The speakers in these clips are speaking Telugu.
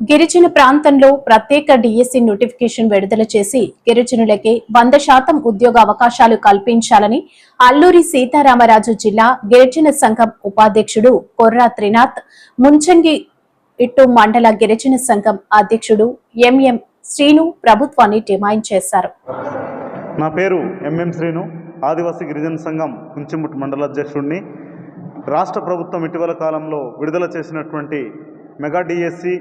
గిరిజన ప్రాంతంలో ప్రత్యేక డిఎస్సి నోటిఫికేషన్ విడుదల చేసి గిరిజనులకే వంద శాతం ఉద్యోగ అవకాశాలు కల్పించాలని అల్లూరి సీతారామరాజు జిల్లా గిరిజన సంఘం ఉపాధ్యక్షుడు కొర్రా త్రినాథ్ ముంచంగి ఇట్టు మండల గిరిజన సంఘం అధ్యక్షుడు ఎంఎం శ్రీను ప్రభుత్వాన్ని డిమాండ్ చేశారు. నా పేరు ఎంఎం శ్రీను ఆదివాసీ గిరిజన సంఘం కుంచిముట్ మండల అధ్యక్షుడిని. రాష్ట్ర ప్రభుత్వం ఇటీవల కాలంలో విడుదల చేసినటువంటి మెగా డిఎస్సి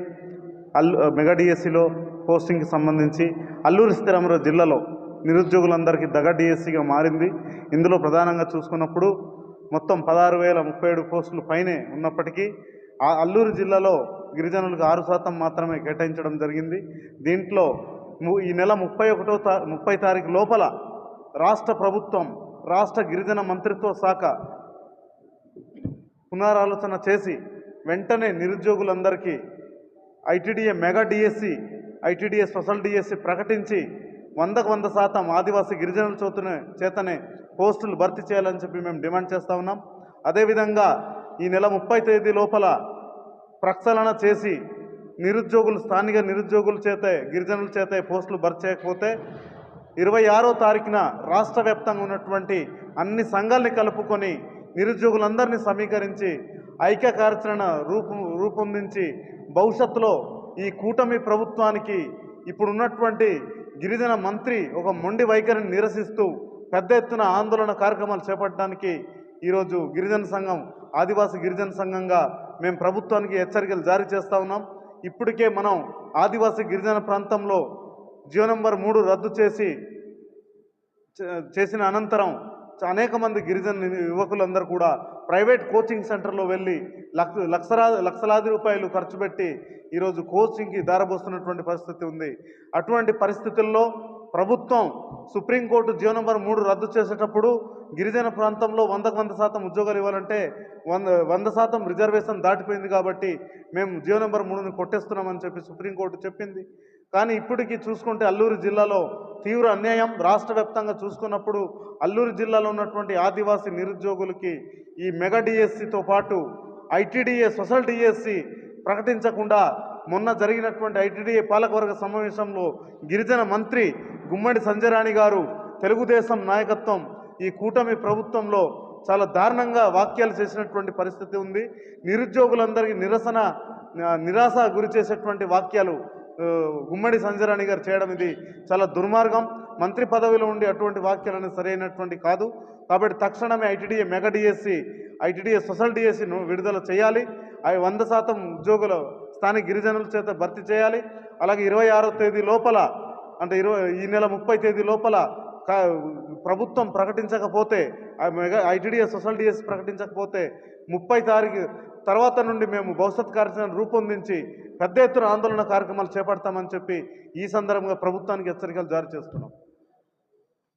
అల్లు మెగా డిఎస్సిలో పోస్టింగ్కి సంబంధించి అల్లూరి సీతారామరావు జిల్లాలో నిరుద్యోగులందరికీ దగ డిఎస్సిగా మారింది. ఇందులో ప్రధానంగా చూసుకున్నప్పుడు మొత్తం పదహారు వేల ముప్పై ఏడు పోస్టులు పైనే ఉన్నప్పటికీ ఆ అల్లూరు జిల్లాలో గిరిజనులకు ఆరు శాతం మాత్రమే కేటాయించడం జరిగింది. దీంట్లో ఈ నెల ముప్పై ఒకటో తా ముప్పై తారీఖు లోపల రాష్ట్ర ప్రభుత్వం రాష్ట్ర గిరిజన మంత్రిత్వ శాఖ పునరాలోచన చేసి వెంటనే నిరుద్యోగులందరికీ ITDA mega DSC ITDA special DSC ప్రకటించి వందకు వంద శాతం ఆదివాసీ గిరిజనుల చోతునే చేతనే పోస్టులు భర్తీ చేయాలని చెప్పి మేము డిమాండ్ చేస్తూ ఉన్నాం. అదేవిధంగా ఈ నెల ముప్పై తేదీ లోపల ప్రక్షాళన చేసి నిరుద్యోగులు స్థానిక నిరుద్యోగుల చేతే గిరిజనుల చేతే పోస్టులు భర్తీ చేయకపోతే ఇరవై ఆరో తారీఖున రాష్ట్ర వ్యాప్తంగా ఉన్నటువంటి అన్ని సంఘాలని కలుపుకొని నిరుద్యోగులందరినీ సమీకరించి ఐక్య కార్యాచరణ రూపం రూపొందించి భవిష్యత్తులో ఈ కూటమి ప్రభుత్వానికి ఇప్పుడున్నటువంటి గిరిజన మంత్రి ఒక మొండి వైఖరిని నిరసిస్తూ పెద్ద ఎత్తున ఆందోళన కార్యక్రమాలు చేపట్టడానికి ఈరోజు గిరిజన సంఘం ఆదివాసీ గిరిజన సంఘంగా మేము ప్రభుత్వానికి హెచ్చరికలు జారీ చేస్తూ ఉన్నాం. ఇప్పటికే మనం ఆదివాసీ గిరిజన ప్రాంతంలో జియో నెంబర్ మూడు రద్దు చేసి చే- చేసిన అనంతరం అనేక మంది గిరిజన యువకులందరూ కూడా ప్రైవేట్ కోచింగ్ సెంటర్లో వెళ్ళి లక్ష లక్షలా లక్షలాది రూపాయలు ఖర్చు పెట్టి ఈరోజు కోచింగ్కి దారబోస్తున్నటువంటి పరిస్థితి ఉంది. అటువంటి పరిస్థితుల్లో ప్రభుత్వం సుప్రీంకోర్టు జీవో నెంబర్ మూడు రద్దు చేసేటప్పుడు గిరిజన ప్రాంతంలో వందకు వంద శాతం ఉద్యోగాలు ఇవ్వాలంటే వంద వంద శాతం రిజర్వేషన్ దాటిపోయింది కాబట్టి మేము జియో నెంబర్ మూడుని కొట్టేస్తున్నామని చెప్పి సుప్రీంకోర్టు చెప్పింది. కానీ ఇప్పటికీ చూసుకుంటే అల్లూరు జిల్లాలో తీవ్ర అన్యాయం రాష్ట్ర వ్యాప్తంగా చూసుకున్నప్పుడు అల్లూరు జిల్లాలో ఉన్నటువంటి ఆదివాసీ నిరుద్యోగులకి ఈ మెగా డిఎస్సితో పాటు ఐటీడీఏ సోషల్ డిఎస్సి ప్రకటించకుండా మొన్న జరిగినటువంటి ఐటీడీఏ పాలకవర్గ సమావేశంలో గిరిజన మంత్రి గుమ్మడి సంజయరాణి గారు తెలుగుదేశం నాయకత్వం ఈ కూటమి ప్రభుత్వంలో చాలా దారుణంగా వాక్యాలు చేసినటువంటి పరిస్థితి ఉంది. నిరుద్యోగులందరికీ నిరసన నిరాశ గురి చేసేటువంటి వాక్యాలు గుమ్మడి సంజరాణి గారు చేయడం ఇది చాలా దుర్మార్గం. మంత్రి పదవిలో ఉండి అటువంటి వాక్యాలను సరైనటువంటి కాదు. కాబట్టి తక్షణమే ITDA mega DSC ITDA social డిఎస్సిను విడుదల చేయాలి. అవి వంద శాతం ఉద్యోగుల స్థానిక గిరిజనుల చేత భర్తీ చేయాలి. అలాగే ఇరవై ఆరో తేదీ లోపల అంటే ఇరవై ఈ నెల ముప్పై తేదీ లోపల ప్రభుత్వం ప్రకటించకపోతే ఆ మెగా ఐటీడీఎస్ సోషల్ డిఎస్ ప్రకటించకపోతే ముప్పై తారీఖు తర్వాత నుండి మేము భవిష్యత్ కార్యాచరణ రూపొందించి పెద్ద ఎత్తున ఆందోళన కార్యక్రమాలు చేపడతామని చెప్పి ఈ సందర్భంగా ప్రభుత్వానికి హెచ్చరికలు జారీ చేస్తున్నాం.